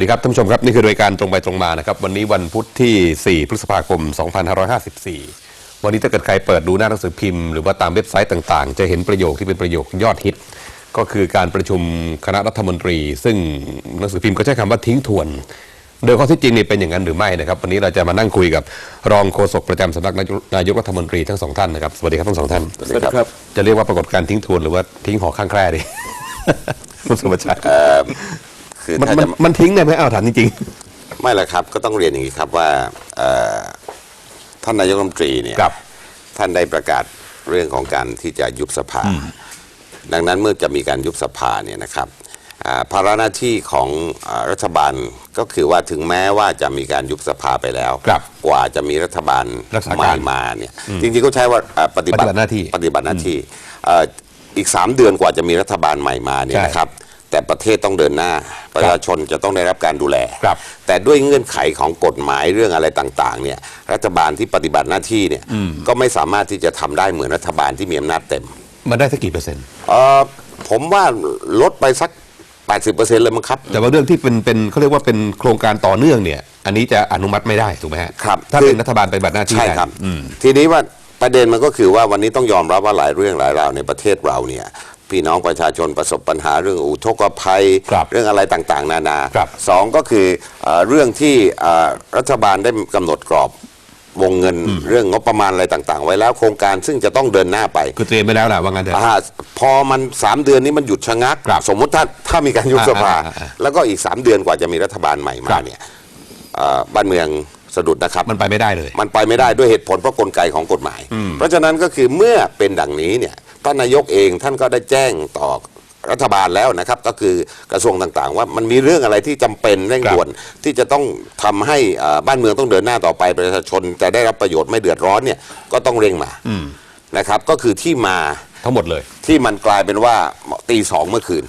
สวัสดีครับท่านผู้ชมครับ นี่คือรายการตรงไปตรงมานะครับ วันนี้วันพุธที่ 4 พฤษภาคม 2554 วันนี้ถ้าเกิดใครเปิดดูหน้าหนังสือพิมพ์หรือว่าตามเว็บไซต์ต่างๆ จะเห็นประโยคที่เป็นประโยคยอดฮิต ก็คือการประชุมคณะรัฐมนตรี ซึ่งหนังสือพิมพ์ก็ใช้คำว่าทิ้งทวน โดยข้อเที่จริงนี่เป็นอย่างนั้นหรือไม่นะครับ วันนี้เราจะมานั่งคุยกับรองโฆษกประจำสำนักนายกนายกรัฐมนตรีทั้งสองท่านนะครับสวัสดีครับทั้งสองท่านสวัสดีครับจะเรียกว่าปรากฏการณ์ทิ้งทวนหรือว่าทิ้งหอข้างแคร่ดีคุณสุภชัย คือมันถ้ามันจะมันทิ้งได้ไหมเอาถามจริง ไม่ละครับ ก็ต้องเรียนอย่างนี้ครับว่าเอ่อท่านนายกรัฐมนตรีเนี่ยครับ ท่านได้ประกาศเรื่องของการที่จะยุบสภา ดังนั้นเมื่อจะมีการยุบสภาเนี่ยนะครับอ่าภาระหน้าที่ของอารัฐบาลก็คือว่าถึงแม้ว่าจะมีการยุบสภาไปแล้ว ครับกว่าจะมีรัฐบาลรักษาใหการม่มาเนี่ยจริงๆก็ใช้ว่าอ่าปฏิบัปฏิบัติหน้าที่ปฏิบัติหน้าที่เอ่ออีกสามเดือนกว่าจะมีรัฐบาลใหม่มาเนี่ยใช่ นะครับ แต่ประเทศต้องเดินหน้า ประชาชนจะต้องได้รับการดูแล ครับ แต่ด้วยเงื่อนไขของกฎหมายเรื่องอะไรต่างๆเนี่ยรัฐบาลที่ปฏิบัติหน้าที่เนี่ยก็ไม่สามารถที่จะทำได้เหมือนรัฐบาลที่มีอำนาจเต็มมันได้สักกี่เปอร์เซ็นต์ เออผมว่าลดไปสัก 80%เลยมั้งครับ แต่ว่าเรื่องที่เป็นเป็นเขาเรียกว่าเป็นโครงการต่อเนื่องเนี่ย อันนี้จะอนุมัติไม่ได้ถูกไหมฮะครับถ้าคือ เป็นรัฐบาลไปฏิบัติหน้าที่ใช่แทนครับ อืม ทีนี้ว่าประเด็นมันก็คือว่าวันนี้ต้องยอมรับว่าหลายเรื่องหลายราวในประเทศเราเนี่ย พี่น้องประชาชนประสบปัญหาเรื่องอุทกภัย ครับเรื่องอะไรต่างๆ นานาครับ สองก็คือเอ่อเรื่องที่เอ่อรัฐบาลได้กำหนดกรอบวงเงินเรื่องงบประมาณอะไรต่างๆ ไว้แล้วโครงการซึ่งจะต้องเดินหน้าไป คือเตรียมไปแล้วแหละว่างั้นเถอะ อ่าพอมันสามเดือนนี้มันหยุดชะงัก ครับสมมุติถ้าถ้ามีการยุบสภา อ่าอ่าอ่าแล้วก็อีกสามเดือนกว่าจะมีรัฐบาลใหม่คมารับเนี่ยอ่าบ้านเมืองสะดุดนะครับ มันไปไม่ได้เลย มันไปไม่ได้ด้วยเหตุผลเพราะกลไกของกฎหมาย เพราะฉะนั้นก็คือเมื่อเป็นดังนี้เนี่ย ท่านนายกเองท่านก็ได้แจ้งต่อรัฐบาลแล้วนะครับ ก็คือกระทรวงต่างๆ ว่ามันมีเรื่องอะไรที่จำเป็นเร่งด่วนที่จะต้องทำให้อ่าบ้านเมืองต้องเดินหน้าต่อไปประชาชนจะได้รับประโยชน์ไม่เดือดร้อนเนี่ยก็ต้องเร่งมานะครับ ก็คือที่มาทั้งหมดเลย ที่มันกลายเป็นว่าตีสองเมื่อคืน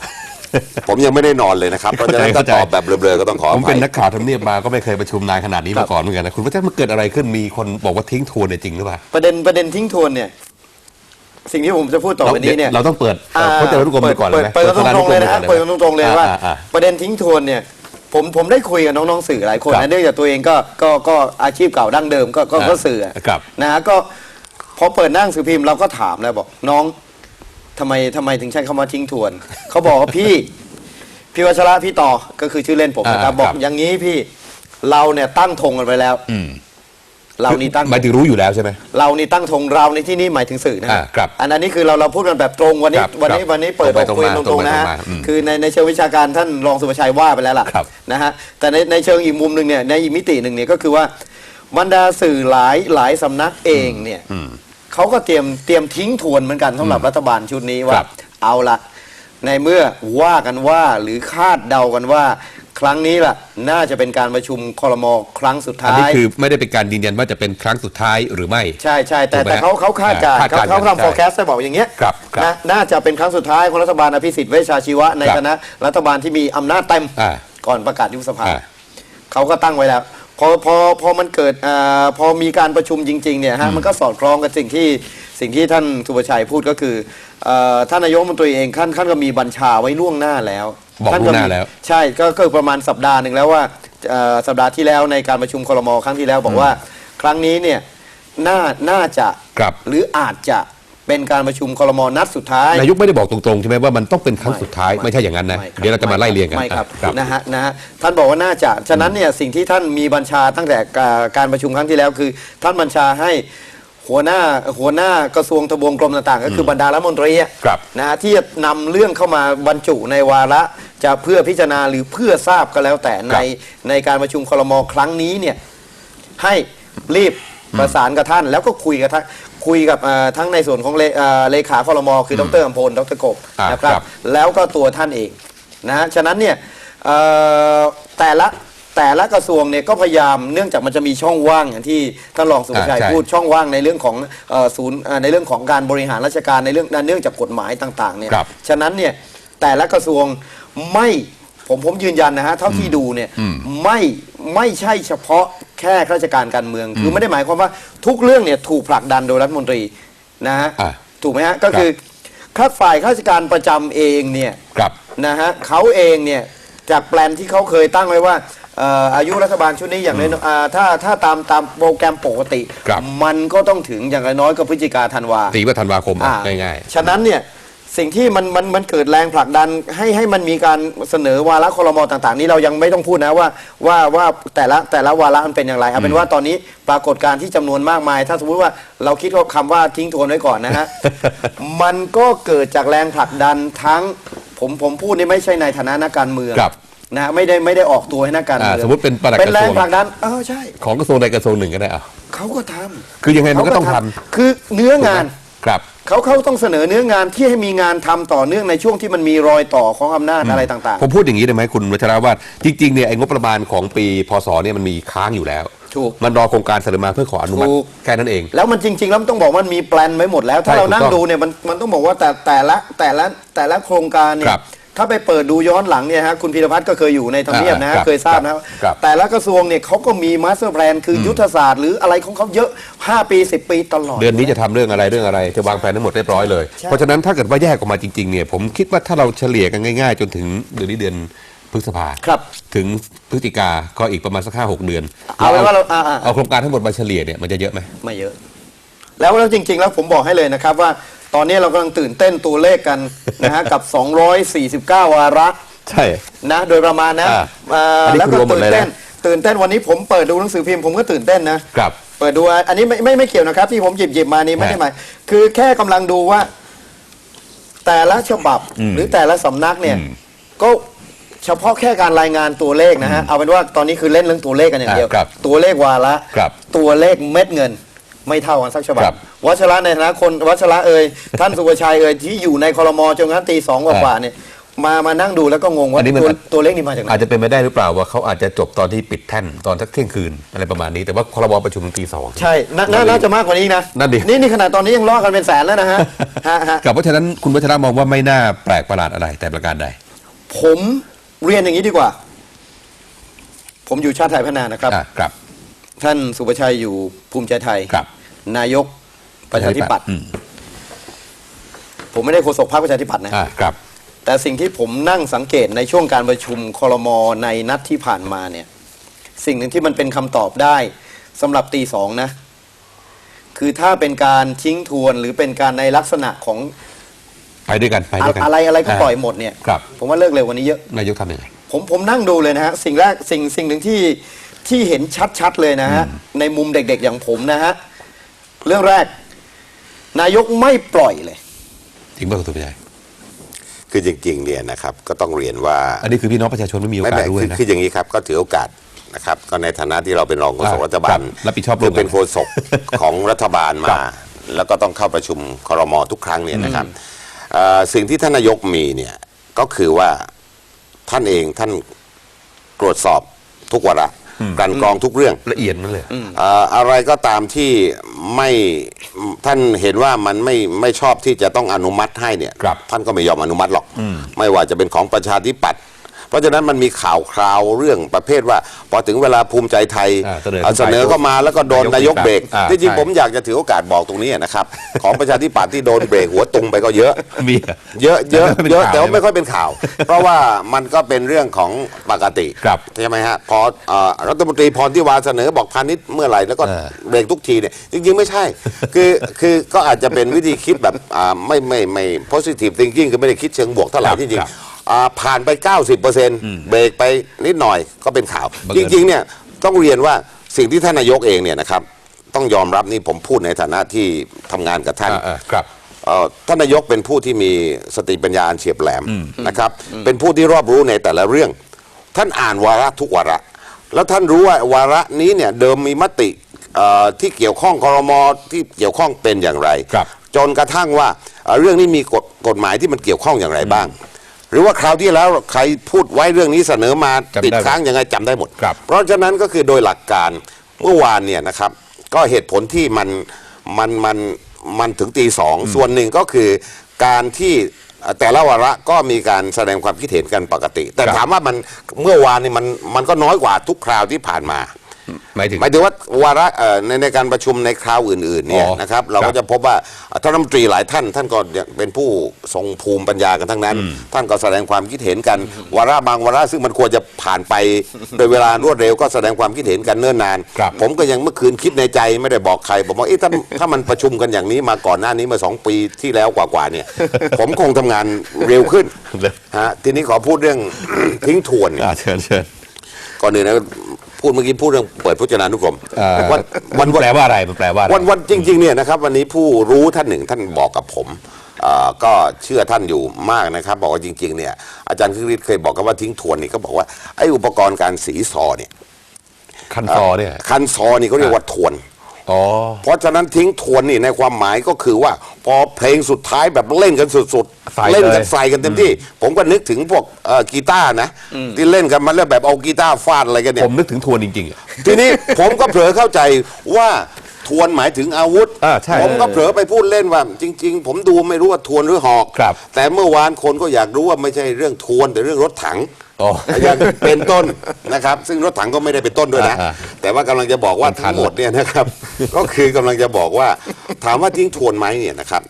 ผมยังไม่ได้นอนเลยนะครับเพราะฉะนั้นก็ตอบแบบเบลอๆก็ต้องขออผมภัเป็นยนักข่าวทำเนียบมาก็ไม่เคยประชุมนานขนาดนี้มาก่อนเหมือนกันนะคุณพระเจ้ามันเกิดอะไรขึ้นมีคนบอกว่าทิ้งทวนเนี่ยจริงหรือเปล่าประเด็นประเด็นทิ้งทวนเนี่ย สิ่งที่ผมจะพูดต่อไปนี้เนี่ยเราต้องเปิดเอ่อพจนานุกรมไปก่อนเลยไหมเปิดเปิดตรงๆเลยนะฮะพเปิดจาตรงๆเลยว่าอ่อ่อ่ประเด็นทิ้งทวนเนี่ยผมผมได้คุยกับน้องๆสื่อหลายคนครับนะเนื่องจากตัวเองก็ก็ก็อาชีพเก่าดั้งเดิมก็ก็ก็อ่าสื่ออะครับนะฮะก็พอเปิดหนั่งสือพิมพ์เราก็ถามแล้วบอกน้องทำไมทำไมถึงใช้คำว่าทิ้งทวน เขาบอกว่าพี่พี่วัชระพี่ต่อก็คือชื่อเล่นผมนะครับอ่าบอกครับอย่างนี้พี่เราเนี่ยตั้งธงกันไปแล้วอืม เรานี่ตั้งหมายถึงรู้อยู่แล้วใช่ไหม เรานี่ตั้งธงเราในที่นี้หมายถึงสื่อนะอ่าครับอันนั้นนี่คือเราเราพูดกันแบบตรงวันนี้ครับวันนี้ครับวันนี้เปิดตรงไปออกคุยตรงมาตรงๆนะฮะตรงไปตรงมาอืมคือในในเชิงวิชาการท่านรองสุภชัยว่าไปแล้วล่ะครับ นะฮะแต่ในในเชิงอีกมุมหนึ่งเนี่ยในอีกมิติหนึ่งเนี่ยก็คือว่าบรรดาสื่อหลายหลายสำนักเองเนี่ยเขาก็เตรียมเตรียมทิ้งทวนเหมือนกันสำหรับรัฐบาลชุดนี้ว่า ครับ เอาละในเมื่อว่ากันว่าหรือคาดเดากันว่า ครั้งนี้ล่ะ น่าจะเป็นการประชุมคอรมอครั้งสุดอันท้านี้ย คือไม่ได้เป็นการยืนยันว่าจะเป็นครั้งสุดท้ายหรือไม่ ใช่ใช่แต่ถูกไหมแต่เขาเขาคาดการณ์คาดเขาการณ์เขากันทำ forecast ได้บอกอย่างเงี้ยครับครับนะน่าจะเป็นครั้งสุดท้ายของรัฐบาลอภิสิทธิ์เวชชาชีวะในครับฐานะรัฐบาลที่มีอำนาจเต็มอ่าก่อนประกาศยุบสภาอ่า เขาก็ตั้งไว้แล้ว พอพอพอมันเกิดอ่าพอมีการประชุมจริงๆเนี่ยฮะมันก็สอดคล้องกับสิ่งที่สิ่งที่ท่านสุประชัยพูดก็คือเอ่อท่านนายกรัฐมนตรีเองท่านท่านก็มีบัญชาไว้ล่วงหน้าแล้ว บอกท่ล่วงหน้ามีแล้ว ใช่ก็ก็ประมาณสัปดาห์หนึ่งแล้วว่าเอ่อสัปดาห์ที่แล้วในการประชุมครมครั้งที่แล้วบอกว่า ครั้งนี้เนี่ยน่าน่าจะครับหรืออาจจะเป็นการประชุมครมนัดสุดท้ายนายกไม่ได้บอกตรงๆใช่ไหมว่ามันต้องเป็นครั้งสุดท้ายไม่ใช่อย่างนั้นนะไม่คบเดี๋ยวเราจะมาไล่เรียงกันไม่ครับอะนะฮะนะฮะท่านบอกว่าน่าจะฉะนั้นเนี่ยสิ่งที่ท่านมีบัญชาตั้งแต่กาการประชุมครั้งที่แล้วคือ ท่านบัญชาให้ หัวหน้าหัวหน้ากระทรวงทบวงกรมต่างๆ ก็คือบรรดารัฐมนตรีอะครับ นะฮะที่จะนำเรื่องเข้ามาบรรจุในวาระ จะเพื่อพิจารณาหรือเพื่อทราบก็แล้วแต่ในในการประชุมครมครั้งนี้เนี่ยให้รีบประสานกับท่าน แล้วก็คุยกับท่านคุยกับเอ่อทั้งในส่วนของเลเอ่อเลขาคอรมอคือดรอัมพลดรกบอ่านะครับ ครับ แล้วก็ตัวท่านเองนะฮะฉะนั้นเนี่ยเอ่อแต่ละ แต่ละกระทรวงเนี่ยก็พยายามเนื่องจากมันจะมีช่องว่างอย่างที่ท่านรองสุภชัยอ่าใช่ พูดช่องว่างในเรื่องของเอ่อศูนย์เอ่อในเรื่องของการบริหารราชการในเรื่องเนื่องจากกฎหมายต่างๆเนี่ยครับฉะนั้นเนี่ยแต่ละกระทรวงไม่ผมผมยืนยันนะฮะเท่าที่ดูเนี่ยไม่ไม่ใช่เฉพาะแค่ข้าราชการการเมือง คือไม่ได้หมายความว่าทุกเรื่องเนี่ยถูกผลักดันโดยรัฐมนตรีนะฮะอ่าถูกไหมฮะก็คือข้าฝ่ายข้าราชการประจำเองเนี่ย ครับ นะฮะเขาเองเนี่ยจากแปลนที่เขาเคยตั้งไว้ว่า เอ่ออายุรัฐบาลชุดนี้อย่างน้อยๆอ่าถ้าถ้าตามตามโปรแกรมปกติ ครับ มันก็ต้องถึงอย่างน้อยๆก็พฤศจิกาธันวา ตีว่าธันวาคมอะอ่ง่าย ฉะนั้นเนี่ยสิ่งที่มันมันมันเกิดแรงผลักดันให้ให้มันมีการเสนอวาระคอรมอต่าง ๆ นี้เรายังไม่ต้องพูดนะว่าว่าว่าแต่ละแต่ละวาระมันเป็นอย่างไรเอาเป็นว่าตอนนี้ปรากฏการณ์ที่จำนวนมากมาย ถ้าสมมติว่าเราคิดว่าคำว่าทิ้งทวนไว้ก่อนนะฮะ มันก็เกิดจากแรงผลักดันทั้งผมผมพูดนี่ไม่ใช่ในฐานะนักการเมือง ครับ นะไม่ได้ไม่ได้ออกตัวให้นักการเมืองอ่าสมมุติเป็นปลัดเป็นแรงกระทรวงผลักดันเออใช่ๆของกระทรวงใดกระทรวงหนึ่งก็ได้อะ เขาก็ทำคือยังไงมันก็ต้องทำคือเนื้องาน ครับ เขาเขาต้องเสนอเนื้องานที่ให้มีงานทำต่อเนื่องในช่วงที่มันมีรอยต่อของอำนาจอะไรต่าง ผมพูดอย่างนี้ได้ไหมคุณวัชรวาทจริงๆเนี่ยไอ้งบประมาณของปีพศเนี่ยมันมีค้างอยู่แล้วถูกมันรอโครงการเสนอมาเพื่อขออนุมัติถูก แค่นั้นเอง ๆ แล้วมันจริง ๆ แล้วมันต้องบอกว่ามันมีแปลนไว้หมดแล้ว ถ้าใช่เรานั่งถูกต้องดูเนี่ยมันมันต้องบอกว่าแต่แต่ละแต่ละแต่ละโครงการเนี่ครัยบ ถ้าไปเปิดดูย้อนหลังเนี่ยฮะคุณพีรพัฒน์ก็เคยอยู่ในทำเนียบนะฮะอ่าครับเคยทราบนะครับแต่ละกระทรวงเนี่ยเขาก็มีมาสเตอร์แพลนคืออยุทธศาสตร์หรืออะไรของเขาเยอะ 5 ปี 10 ปีตลอด เดือนนี้จะทำเรื่องอะไรเรื่องอะไร จะวางแผนทั้งหมดเรียบร้อยเลย ใช่ เพราะฉะนั้นถ้าเกิดว่าแยกออกมาจริงๆเนี่ยผมคิดว่าถ้าเราเฉลี่ยกันง่ายๆ จนถึงเดือนนี้เดือนพฤษภาครับ ถึงพฤศจิกาก็อีกประมาณสักห้าหกเดือนเอาเป็นว่าเราอ่าอ่าเอาโครงการทั้งหมดมาเฉลี่ยเนี่ยมันจะเยอะไหม ไม่เยอะ แล้วแล้วจริง ๆ แล้วผมบอกให้เลยนะครับว่า ตอนนี้เรากำลังตื่นเต้นตัวเลขกันนะฮะกับ 249 วาระใช่ นะ โดยประมาณนะอ่าเอ่ออันนี้แล้วคือก็รวมหมดตื่นเลยนะ เต้น ตื่นเต้นวันนี้ผมเปิดดูหนังสือพิมพ์ผมก็ตื่นเต้นนะ ครับ เปิดดูอันนี้ไม่ไม่ไม่เกี่ยวนะครับ ที่ผมหยิบหยิบมานี่ไม่ได้หมายคือแค่กำลังดูว่า แต่ละฉบับอืมหรือแต่ละสำนักเนี่ย อืมก็เฉพาะแค่การรายงานตัวเลขนะฮะเอาเป็นว่าตอนนี้คือเล่นเรื่องตัวเลขกันอย่างเดียว อ่าครับตัวเลขวาระครับตัวเลขเม็ดเงิน ไม่เท่ากันสักฉบัครับบวัชระในฐานะคนวัชระเอ่ย ท่านสุวชัยเอ่ยที่อยู่ในคอรมอจนกระทั่งตีสองกว่าๆเนี่ยมามานั่งดูแล้วก็งงว่าอันนี้มัน ตัวตัวเลขนี้มาจากไหน อาจจะเป็นไปได้หรือเปล่าว่าเขาอาจจะจบตอนที่ปิดแท่นตอนสักเที่ยงคืนอะไรประมาณนี้แต่ว่าครมประชุมถึงตีสอง ใช่นานาน่าจะมากกว่านี้นะนั่นดิ นี่นี่ขนาดตอนนี้ยังล่อกันเป็นแสนแล้วนะฮะฮะฮะ กับเพราะฉะนั้นคุณวัชระมองว่าไม่น่าแปลกประหลาดอะไรแต่ประการใด ผมเรียนอย่างนี้ดีกว่า ผมอยู่ชาติไทยพัฒนานะครับ อะครับ ท่านสุประชัยอยู่ภูมิใจไทย ครับ นายกประชาธิปัตย์อืมผมไม่ได้โฆษกพรรคประชาธิปัตย์นะ อะครับแต่สิ่งที่ผมนั่งสังเกตในช่วงการประชุมคอรมอในนัดที่ผ่านมาเนี่ย สิ่งหนึ่งที่มันเป็นคำตอบได้สำหรับตีสองนะ คือถ้าเป็นการทิ้งทวนหรือเป็นการในลักษณะของไปด้วยกันไปด้วยกันอะไรอะไรก็าปล่อยหมดเนี่ย ครับผมว่าเลิกเร็วกวันนี้เยอะ นายกทำยังไง ผมผมนั่งดูเลยนะฮะ สิ่งแรกสิ่งสิ่งหนึ่งที่ ที่เห็นชัดๆเลยนะฮะ ในมุมเด็กๆอย่างผมนะฮะ เรื่องแรก นายกไม่ปล่อยเลย จริงป่ะคุณสุภชัยคือจริงๆเนี่ยนะครับก็ต้องเรียนว่าอันนี้คือพี่น้องประชาชนไม่มีโอไม่กาสไม่ด้วยคือนะคืออย่างนี้ครับก็ถือโอกาสนะครับก็ในฐานะที่เราเป็นรองโฆษกอ่ารัฐบาครัลบรับผิดชอบร่วมกันคือเป็นโฆษกของรัฐบาลครัมาบแล้วก็ต้องเข้าประชุมครมทุกครั้งเนี่ยนะครับเอ่อสิ่งที่ท่านนายกมีเนี่ยก็คือว่าท่านเองท่านตรวจสอบทุกวาระ กลันกรองทุกเรื่องละเอียดนั่นเลยเอ่ออะไรก็ตามที่ไม่ท่านเห็นว่ามันไม่ไม่ชอบที่จะต้องอนุมัติให้เนี่ยครับท่านก็ไม่ยอมอนุมัติหรอก ไม่ว่าจะเป็นของประชาธิปัตย์ เพราะฉะนั้นมันมีข่าวคราวเรื่องประเภทว่า พอถึงเวลาภูมิใจไทยอ่าเสนอเอาเสนอเข้ามาแล้วก็โดนนานายยกกเบรกอ่าที่จริงใช่ ผมอยากจะถือโอกาสบอกตรงนี้นะครับ ของประชาธิปัตย์ที่โดนเบรกหัวตุงไปก็เยอะ มีเยอะเยอะแต่ไม่เป็นเยอะข่าวแต่ว่าใช่ไหมไม่ค่อยเป็นข่าว เพราะว่ามันก็เป็นเรื่องของปกติครับใช่ไหมฮะพอเอ่อรัฐมนตรีพรทิวาเสนอบอกพาณิชย์เมื่อไหร่แล้วก็เออเบรกทุกทีเนี่ยจริง ๆ ไม่ใช่ คือคือก็อาจจะเป็นวิธีคิดแบบอ่าไม่ไม่ไม่ positive thinking คือไม่ได้คิดเชิงบวกเท่าไหร่ครับที่จริงครับ อ่าผ่านไป 90%เบรกไปนิดหน่อยก็เป็นข่าวบังจเอิญริงๆเนี่ยต้องเรียนว่าสิ่งที่ท่านนายกเองเนี่ยนะครับต้องยอมรับนี่ผมพูดในฐานะที่ทำงานกับท่าน อ่าอ่าครับ เอ่อท่านนายกเป็นผู้ที่มีสติปัญญาอันเฉียบแหลมนะครับ เป็นผู้ที่รอบรู้ในแต่ละเรื่อง ท่านอ่านวาระทุกวาระ แล้วท่านรู้ว่าวาระนี้เนี่ยเดิมมีมติเอ่อที่เกี่ยวข้องครมที่เกี่ยวข้องเป็นอย่างไร ครับ จนกระทั่งว่าเอ่อเรื่องนี้มีกฎกฎหมายที่มันเกี่ยวข้องอย่างไรบ้าง หรือว่าคราวที่แล้วใครพูดไว้เรื่องนี้เสนอมาจำได้ติดค้างยังไงจำได้หมด ครับ เพราะฉะนั้นก็คือโดยหลักการเมื่อวานเนี่ยนะครับ ก็เหตุผลที่มันมันมันมันถึงตีสองส่วนหนึ่งก็คือการที่แต่ละวาระก็มีการแสดงความคิดเห็นกันปกติ แต่ครับ ถามว่ามันเมื่อวานนี่มันมันก็น้อยกว่าทุกคราวที่ผ่านมา หมายถึง หมายถึงว่าวาระเอ่อในในการประชุมในคราวอื่นๆเนี่ยอ๋อนะครับเราครัก็บจะพบว่าท่านรัฐมนตรีหลายท่าน ท่านก็เป็นผู้ทรงภูมิปัญญากันทั้งนั้น ท่านก็แสดงความคิดเห็นกัน วาระบางวาระซึ่งมันควรจะผ่านไป โดยเวลารวดเร็วก็แสดงความคิดเห็นกันเนิ่นนาน ครับ ผมก็ยังเมื่อคืนคิดในใจไม่ได้บอกใครผมว่าเอ๊ะถ้าถ้ามันประชุมกันอย่างนี้มาก่อนหน้านี้มาสองปีที่แล้วกว่าๆเนี่ย ผมคงทำงานเร็วขึ้นฮะทีนี้ขอพูดเรื่อง ทิ้งทวนอ่าเชิญเชิญ ก่อนอื่นนะ พูดเมื่อกี้พูดเรื่องเปิดพจนานุกรมเอ่อวันมันแปลว่าอะไรมันแปลว่าอะไรวันวันจริงๆเนี่ยนะครับวันนี้ผู้รู้ท่านหนึ่งท่านบอกกับผมเอ่อก็เชื่อท่านอยู่มากนะครับ บอกว่าจริง ๆ เนี่ยอาจารย์คึกฤทธิ์เคยบอกกันว่าทิ้งทวนนี่ก็บอกว่าไอ้อุปกรณ์การสีซอเนี่ยคันซอเนี่ย คันซอนี่เขาเรียกว่าทวนอ๋อ เพราะฉะนั้นทิ้งทวนนี่ในความหมายก็คือว่า พอเพลงสุดท้ายแบบเล่นกันสุดใส่ๆ เล่นกันเลยใส่กันเต็มที่ ผมก็นึกถึงพวกเอ่อกีตาร์นะ ที่เล่นกันมาแล้วแบบเอากีตาร์ฟาดอะไรกันเนี่ย ผมนึกถึงทวนจริงๆอะ ทีนี้ ผมก็เผลอเข้าใจว่าทวนหมายถึงอาวุธ อ่าใช่ผมก็เผลอไปพูดเล่นว่า จริง ๆ ผมดูไม่รู้ว่าทวนหรือหอก ครับแต่เมื่อวานคนก็อยากรู้ว่าไม่ใช่เรื่องทวนแต่เรื่องรถถัง อ๋ออย่างเป็นต้นนะครับ ซึ่งรถถังก็ไม่ได้เป็นต้นด้วยนะอ่าแต่ว่ากำลังจะบอกว่ามันทัทั้นงหมดเนี่ยนะครับ ก็คือกำลังจะบอกว่า ถามว่าทิ้งทวนไหมเนี่ยนะครับ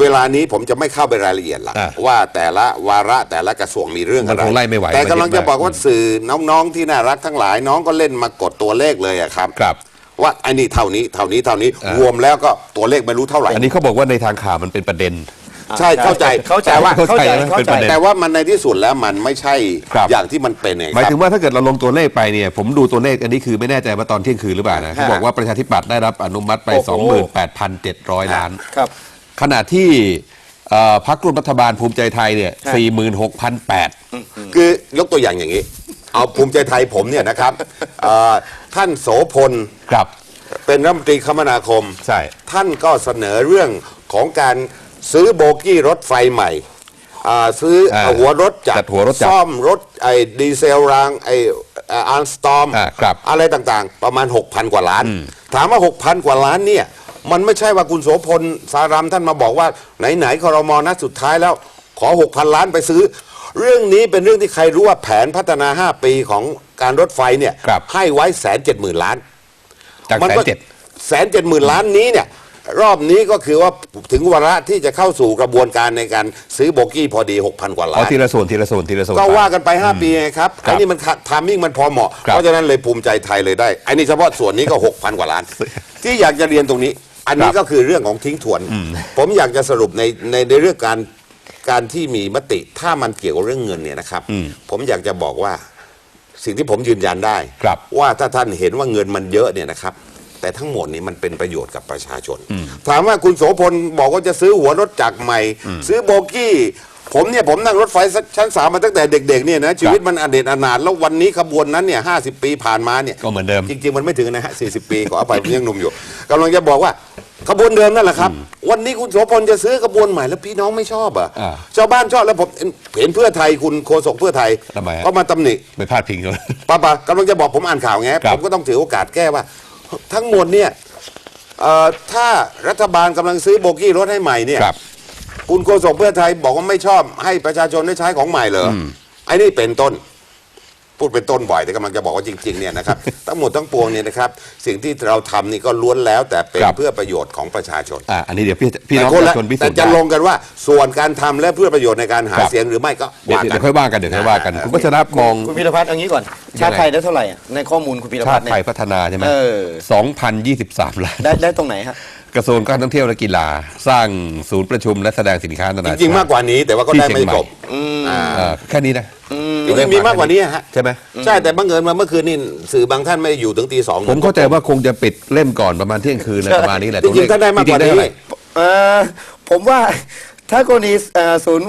เวลานี้ผมจะไม่เข้าไปรายละเอียดหรอกอ่าว่าแต่ละวาระแต่ละกระทรวงมีเรื่องมัอะนไรคงไล่ไม่ไหวแต่กำลังจะมันเยอะมากบอกว่าสื่อน้องๆที่น่ารักทั้งหลายน้องก็เล่นมากดตัวเลขเลยอะครับครับว่าไอ้นี่เท่านี้เท่านี้เท่านี้อ่ารวมแล้วก็ตัวเลขไม่รู้เท่าไหร่ อันนี้เขาบอกว่าในทางข่าวมันเป็นประเด็น ใช่เข้าใจเข้าใจแต่ว่าเข้าใจเข้าใจเข้าเป็นใจประเด็นแต่ว่ามันในที่สุดแล้วมันไม่ใช่ครับอย่างที่มันเป็นไงหมายคถึรับงว่าถ้าเกิดเราลงตัวเลขไปเนี่ยผมดูตัวเลขอันนี้คือไม่แน่ใจว่าตอนเที่ยงคืนหรือเปล่านะเขาบอกว่าประชาธิปัตย์ได้รับอนุมัติไปโอ้โห28,700 ล้านครับขณะที่เอ่อพรรคร่วมรัฐบาลภูมิใจไทยเนี่ยฮะ46,800 คือยกตัวอย่างอย่างนี้ เอาภูมิใจไทยผมเนี่ยนะครับเอ่อท่านโสพลครับเป็นรัฐมนตรีคมนาคม ใช่ ท่านก็เสนอเรื่องของการ ซื้อโบกี้รถไฟใหม่อ่าซื้ออ่าหัวรถจัจัดหัวรถจักรซ่อมรถไอ้ดีเซลรางไอ้อาร์สตอมอ่าครับอะไรต่างๆ ประมาณ 6,000 กว่าล้าน ถามว่า 6,000 กว่าล้านเนี่ย มันไม่ใช่ว่าคุณโสพลสารัมท่านมาบอกว่า ไหนๆคอรมอนัดสุดท้ายแล้ว ขอ 6,000 ล้านไปซื้อ เรื่องนี้เป็นเรื่องที่ใครรู้ว่าแผนพัฒนา 5 ปีของการรถไฟเนี่ยครับ ให้ไว้แสนเจ็ดหมื่นล้าน จากมัแสนก็เจ็ด แสนเจ็ดหมื่นล้านนี้เนี่ย รอบนี้ก็คือว่าถึงวาระที่จะเข้าสู่กระบวนการในการซื้อโบกี้พอดี 6,000 กว่าอ๋ล้าอน ทีละส่วนทีละส่วนทีละส่วน ก็ไปว่ากันไป 5 ปีไงครับครับไอ้นี่มันทามมิ่งมันพอเหมาะ ครับเพราะฉะนั้นเลยภูมิใจไทยเลยได้ไอ้นี่เฉพาะส่วนนี้ก็ 6,000 กว่าล้าน ที่อยากจะเรียนตรงนี้ อันนี้ครับก็คือเรื่องของทิ้งทวน ผมอยากจะสรุปในในในเรื่องการการที่มีมติถ้ามันเกี่ยวกับเรื่องเงินเนี่ยนะครับ ผมอยากจะบอกว่าสิ่งที่ผมยืนยันได้ ครับ ว่าถ้าท่านเห็นว่าเงินมันเยอะเนี่ยนะครับ แต่ทั้งหมดนี้มันเป็นประโยชน์กับประชาชน ถามว่าคุณโสพลบอกว่าจะซื้อหัวรถจักรใหม่ ซื้อโบกี้ ผมเนี่ยผมนั่งรถไฟชั้นสามมาตั้งแต่เด็กๆเนี่ยนะชีวิตมันอเด็ดอนาถแล้ววันนี้ขบวนนั้นเนี่ยห้าสิบปีผ่านมาเนี่ยก็เหมือนเดิมจริงๆมันไม่ถึงนะฮะสี่สิบปีขออภัยผมยังหนุ่มอยู่กำลังจะบอกว่าขบวนเดิมนั่นแหละครับ วันนี้คุณโสพลจะซื้อขบวนใหม่แล้วพี่น้องไม่ชอบอะอ่าชาวบ้านชอบแล้วผมเห็นเพื่อไทยคุณโฆษกเพื่อไทยทำไมฮะก็มาตำหนิไปพาดพิงเขาป้าป้ากำลังจะบอกผมอ่านข่าวไงครับผมก็ต้องถือโอกาสแก้ว่า ทั้งหมดเนี่ยเอ่อถ้ารัฐบาลกำลังซื้อโบกี้รถให้ใหม่เนี่ย ครับ คุณโฆษกเพื่อไทยบอกว่าไม่ชอบให้ประชาชนได้ใช้ของใหม่เหรออไอ้นี่เป็นต้น พูดเป็นต้นบ่อยแต่กำลังจะบอกว่าจริงๆเนี่ยนะครับ ทั้งหมดทั้งปวงเนี่ยนะครับ สิ่งที่เราทำนี่ก็ล้วนแล้วแต่เป็นครับ เพื่อประโยชน์ของประชาชน อ่าอันนี้เดี๋ยวพี่พี่น้องแต่ปคนระละชาชนพิสูแต่จน์จะได้ลงกันว่าส่วนการทำและเพื่อประโยชน์ในการหาครับเสียงหรือไม่ก็เดี๋ยวว่ากัเดี๋น ยวค่อยว่ากันเดี๋ยวค่อยว่ากัน อ่า คุณวัชระมอง คุณพีรพัฒน์เอางี้ก่อน ชาติไทยได้เท่าไหร่อะในข้อมูลคุณพีรชาพัฒติน์เนี่ไทย ยพัฒนาใช่ไหมเออ2,023ล้าน ได้ได้ตรงไหนฮะ กระทรวงการท่องเที่ยวและกีฬา สร้างศูนย์ประชุมและแสดงสินค้านานาจชาติ ริงๆมากกว่านี้แต่ว่าก็ที่ได้เชียงไม่ใหม่ จบอ่า เออแค่นี้นะ จริงๆมีมากกว่านี้ฮะใช่ไหม ใช่แต่บังเอิญมาเมื่อคืนนี่สื่อบางท่านไม่ได้อยู่ถึงตีสองผมเข้าใจว่าคงจะปิดเล่มก่อนประมาณเที่ยงคืนอะไรประมาณนี้แหละจริงๆถ้าได้มากกว่าจริงๆนี้เท่ไหร่ เออผมว่าถ้ากรณีเอ่อศูนย์